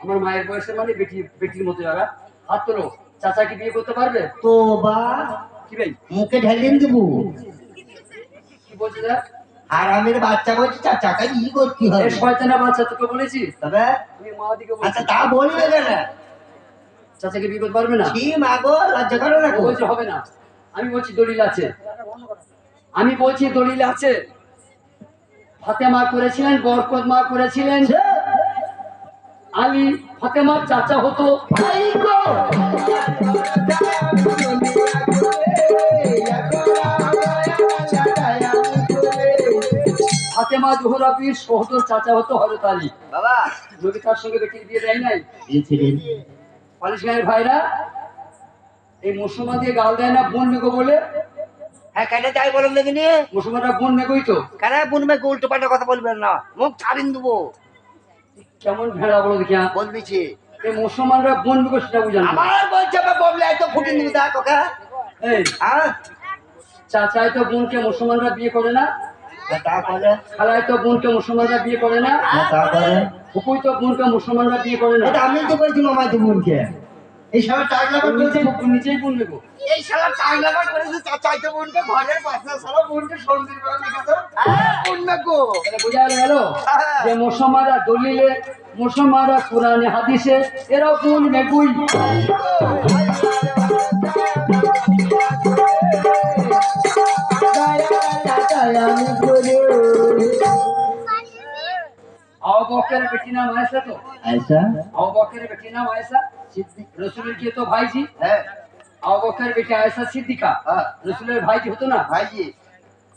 আমার মায়ের বয়সের মানে বেটি বেটির মতো যারা হাত তোলো চাচাকে বিয়ে করতে পারবে? তো বা কি ভাই? মুখে ঢেলিয়ে দেবো। কি বলছে যা আর আমের বাচ্চা বলছে চাচাকে বিয়ে করতে হবে? এ শয়তানা বাচ্চা তোকে বলেছি। তবে? তুমি মা দিকে আচ্ছা তা বলবে কেন? চাচাকে বিয়ে করতে পারবে না? কি মাগো লজ্জা করো না গো? বলছে হবে না। আমি বলছি দলিল আছে। আমি বলছি দলিল আছে। ফাতেমা করেছিলেন বরকত মা করেছিলেন। আলী ফাতেমার চাচা হতো। ফাতেমা জোহরাবির সহদর চাচা হতো হরত আলী। বাবা। নবী তার সঙ্গে বেটির বিয়ে দেয় নাই? দিয়েছিলেন। পালিশ গায়ের ভাইরা এই মুসলমান দিয়ে গাল দেয় না বোন নেগো বলে? হ্যাঁ কেন যাই বলেন দেখিনি? মুসলমানরা বোন নেগোই তো। কেন বুনবে উল্টো পাল্টা কথা বলবেন না? মুখ ছাড়িন দেবো। কেমন ভেড়া বলো দেখি হ্যাঁ? এই মুসলমানরা বোন নেগো সেটা বুঝান আমার বলছে বা বললে দিবি দা কাকা এই হ্যাঁ? চাচাই তো বোনকে মুসলমানরা বিয়ে করে না। খালায় তো বোনকে মুসলমানরা বিয়ে করে না। তো বোনকে মুসলমানরা বিয়ে করে না। আমি তো বলছি মামাই তো বোনকে। এই সব টাকলা ও নিজেই ফুপু নিজেই বোন এই শালা টাকলা কাট করেছে চাচাইতে বোনকে ঘরের পাশে শালা বোনকে সন্ধির করে লিখেছে বোন না গো? তাহলে বোঝা গেল? যে মুসলমানরা দলিলে মুসলমানরা কোরআনে হাদিসে এরা বোন নেগুই আও বকরের বেটি নাম আয়েশা তো? ऐसा আও বকরের বেটি নাম আয়েশা? সিদ্দিক রসুলের কি তো ভাইজি? হ্যাঁ। বেটি আয়েশা সিদ্দিকা। হ্যাঁ। রসুলের ভাইজি হতো না? ভাইজি।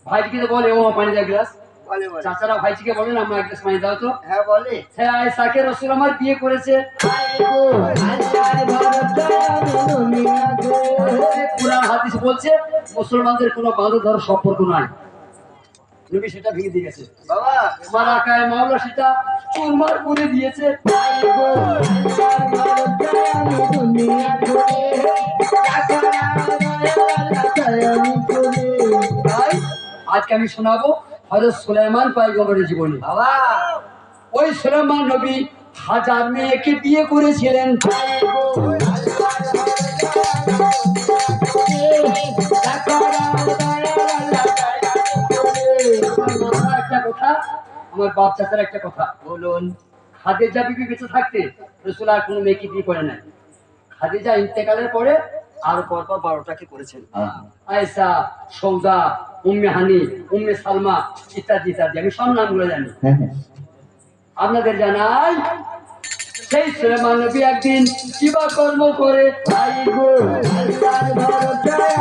ভাইজিকে তো বলে ও পানি দা গ্লাস। চাচারা ভাইজিকে বলেন আমরা এক গ্লাস পানি দাও তো। হ্যাঁ বলে। হ্যাঁ আয়েশাকে রসুল আমার বিয়ে করেছে। কোরআন হাদিস বলছে মুসলমানদের কোনো বাঁধা ধরার সম্পর্ক নাই। নবী সেটা ভেঙে দিয়ে গেছে। বাবা মারা কায় মাওলা সেটা চুরমার করে দিয়েছে। আজকে আমি শোনাবো হজরত সুলাইমান পাইগম্বরের জীবনী। বাবা, ওই সুলাইমান নবী হাজার মেয়েকে বিয়ে করেছিলেন। আমার বাপ চাচার একটা কথা বলুন খাদিজা বিবি বেঁচে থাকতে রসুল আর কোনো মেয়েকে বিয়ে করে নাই। খাদিজা ইন্তেকালের পরে আর পরপর বারোটাকে করেছেন। আয়েশা সৌদা উম্মে হানি উম্মে সালমা ইত্যাদি ইত্যাদি আমি সব নামগুলো জানি। আপনাদের জানাই সেই সুলেমান নবী একদিন কিবা কর্ম করে গো আল্লাহর ভরসায়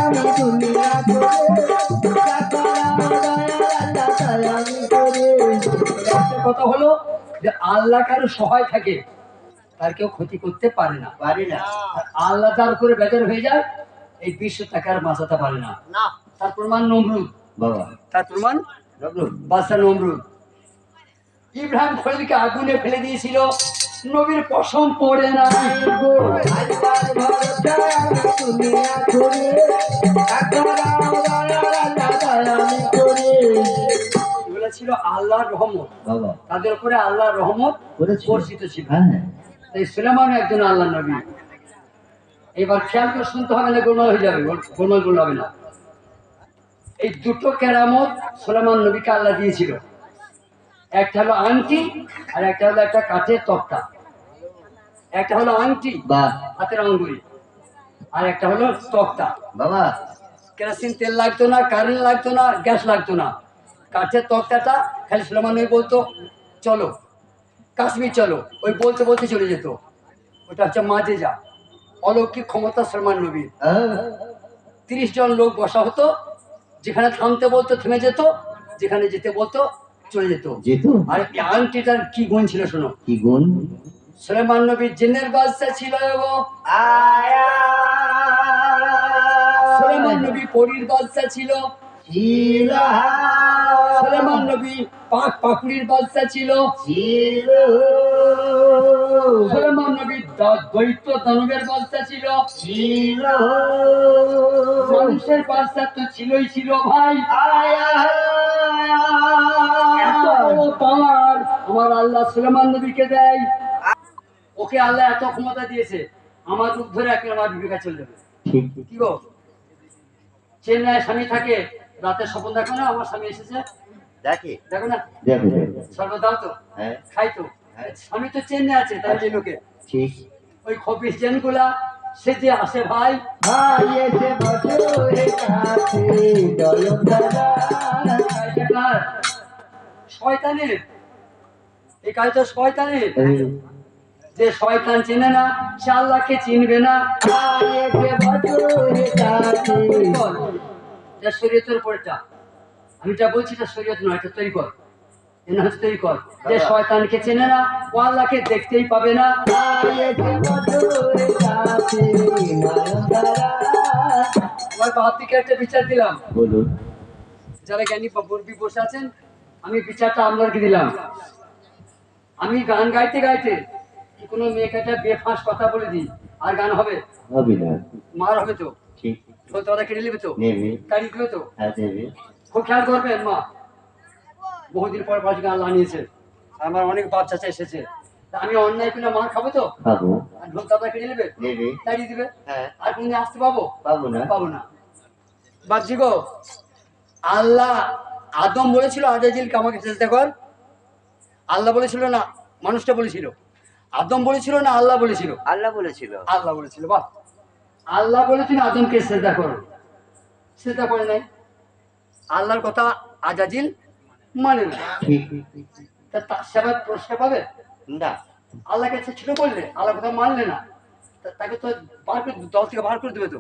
আমি কথা হলো যে আল্লাহ কারও সহায় থাকে তার কেউ ক্ষতি করতে পারে না। পারি না। আর আল্লাহ যার করে বেজার হয়ে যায় এই বিশ্ব তাকে আর বাঁচাতে পারে না। না। তার প্রমাণ নমরুদ। বাবা। তার প্রমাণ? বাদশা নমরুদ। ইব্রাহিম খলিলকে আগুনে ফেলে দিয়েছিল। নবীর পশম পড়ে না। এগুলো ছিল আল্লাহর রহমত। তাদের উপরে আল্লাহর রহমত। বর্ষিত ছিল। হ্যাঁ তাই সুলেমান একজন আল্লাহ নবী। এবার খেয়াল করে শুনতে হবে না গোলমাল হয়ে যাবে গোল হবে না। এই দুটো কেরামত সুলেমান নবীকে আল্লাহ দিয়েছিল। একটা হলো আংটি আর একটা হলো একটা কাঠের তক্তা। একটা হলো আংটি বা। হাতের আঙ্গুলি। আর একটা হলো তক্তা। বাবা। কেরোসিন তেল লাগতো না কারেন্ট লাগতো না গ্যাস লাগতো না। কাঠের তক্তাটা খালি সুলেমান নবী বলতো চলো কাশ্মীর চলো। ওই বলতে বলতে চলে যেত। ওটা হচ্ছে মাঝে যা অলৌকিক ক্ষমতা সলমান নবীর। তিরিশ জন লোক বসা হতো যেখানে থামতে বলতো থেমে যেত যেখানে যেতে বলতো চলে যেত। আর আংটিটার কি গুণ ছিল শোনো? কি গুণ? সুলেমান নবীর জিনের বাদশা ছিল এবং সুলেমান নবী পরীর বাদশা ছিল। সুলেমান নবী পাক পাকুড়ির বাদশা ছিল। সুলেমান নবী দৈত্য দানবের বাদশা ছিল। মানুষের বাদশা তো ছিলই ছিল ভাই। পাওয়ার আমার আল্লাহ সুলেমান নবীকে দেয়। ওকে আল্লাহ এত ক্ষমতা দিয়েছে আমার ধরে একদিন আমার বিবেকা চলে যাবে। কি গো? চেন্নাই স্বামী থাকে রাতে স্বপ্ন দেখো না? আমার স্বামী এসেছে। দেখে? দেখো না? দেখো সর্বদাও তো। হ্যাঁ। খাই তো। স্বামী তো চেন্নাই আছে তাই যে লোকে। ঠিক। ওই খপিস জেনগুলা সে যে আসে ভাই। ভাই এসে বছরে কাছে। দলন দাদা শয়তানের। এই কাজটা শয়তানের। যে শয়তান চেনে না সে আল্লাহকে চিনবে না। এটা শরীয়তের উপরটা আমি যা বলছি এটা শরীয়ত নয় এটা তৈরি কর তৈরি কর যে শয়তানকে চেনে না ও আল্লাহকে দেখতেই পাবে না। আমার দিকে একটা বিচার দিলাম। বলুন। যারা জ্ঞানী বা মুরবি বসে আছেন আমি বিচারটা আপনাকে দিলাম। আমি গান গাইতে গাইতে কোনো মেয়েকে একটা বেফাঁস কথা বলে দিই আর গান হবে। হবে না। মার হবে তো। ঠিক ঢোল তোরা কেটে নেবে তো? নেবে। গাড়ি দেবে তো? হ্যাঁ দেবে খুব খেয়াল করবেন মা। বহুদিন পর পাশে গান লানিয়েছে আমার অনেক বাপ চাচা এসেছে। আমি অন্যায় মার খাব তো? খাব। আর ঢোল তারা কেটে নেবে? নেবে। দাঁড়িয়ে দিবে? হ্যাঁ। আর কোনদিন আসতে পাবো? পাবো না। পাবো না। বাবজি গো আল্লাহ আদম বলেছিল আজাজিলকে আমাকে চেষ্টা কর। আল্লাহ বলেছিল না মানুষটা বলেছিল। আদম বলেছিল না আল্লাহ বলেছিল? আল্লাহ বলেছিল। আল্লাহ বলেছিল বাহ। আল্লাহ বলেছিল আদমকে শ্রদ্ধা করো। শ্রদ্ধা করে নাই। আল্লাহর কথা আজাজিল মানে না। তা তার সেবার পুরস্কার পাবে? না। আল্লাহকে সে ছোট করলে আল্লাহ কথা মানলে না। তাকে তো বার করে দল থেকে বার করে দেবে তো।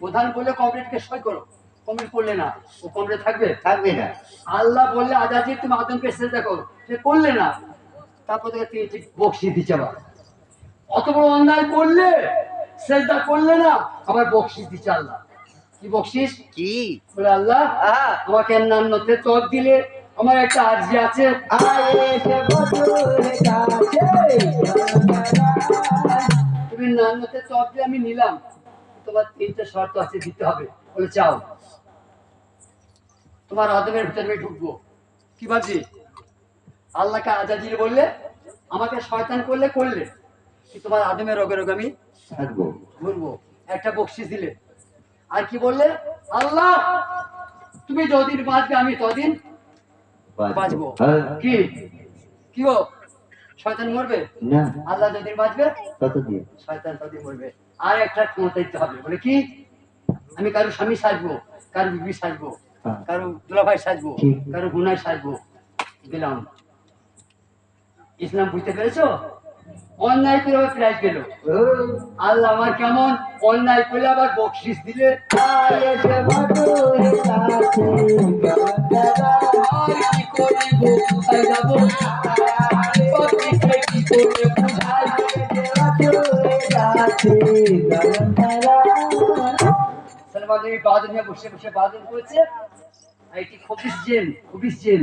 প্রধান বললে কমপ্লিটকে সই করো। কমপ্লিট করলে না ও কমপ্লিট থাকবে? থাকবে না। আল্লাহ বললে আজাজি তুমি আদমকে শ্রদ্ধা করো। সে করলে না। তারপর থেকে তিনটি বকশি দিচ্ছে আবার। অত বড় অন্যায় করলে শ্রদ্ধা করলে না আবার বকশিস দিচ্ছে আল্লাহ। কি বকশিস? কি? বলে আল্লাহ আমাকে নান্নতে চক দিলে আমার একটা আর্জি আছে। তুমি দিয়ে আমি নিলাম। তোমার তিনটে শর্ত আছে দিতে হবে। বলে চাও। তোমার আদমের ভিতরে আমি ঢুকবো। কি ভাবছি? আল্লাহকে আজাজির বললে? আমাকে শয়তান করলে করলে। কি তোমার আদমের রোগে রোগে আমি থাকব ঘুরবো একটা বকশিস দিলে। আর কি বললে? আল্লাহ তুমি যতদিন বাঁচবে আমি ততদিন বাঁচবো। হ্যাঁ। কি? কি গো? শয়তান মরবে? না। আল্লাহ যতদিন বাঁচবে শয়তান ততদিন মরবে। আর একটা ক্ষমতা দিতে হবে। বলে কি? আমি কারও স্বামী সাজবো কারও বিবি সাজবো হ্যাঁ। কারও দুলাভাই সাজবো কারও গুনায় সাজবো। দিলাম। ইসলাম বুঝতে পেরেছ? অন্যায় করে আবার প্রাইজ পেল আল্লাহ আমার কেমন? অন্যায় করলে আবার বকশিস দিলে নিয়ে বসে বসে বাদল করেছে। এটি খবিস জেল।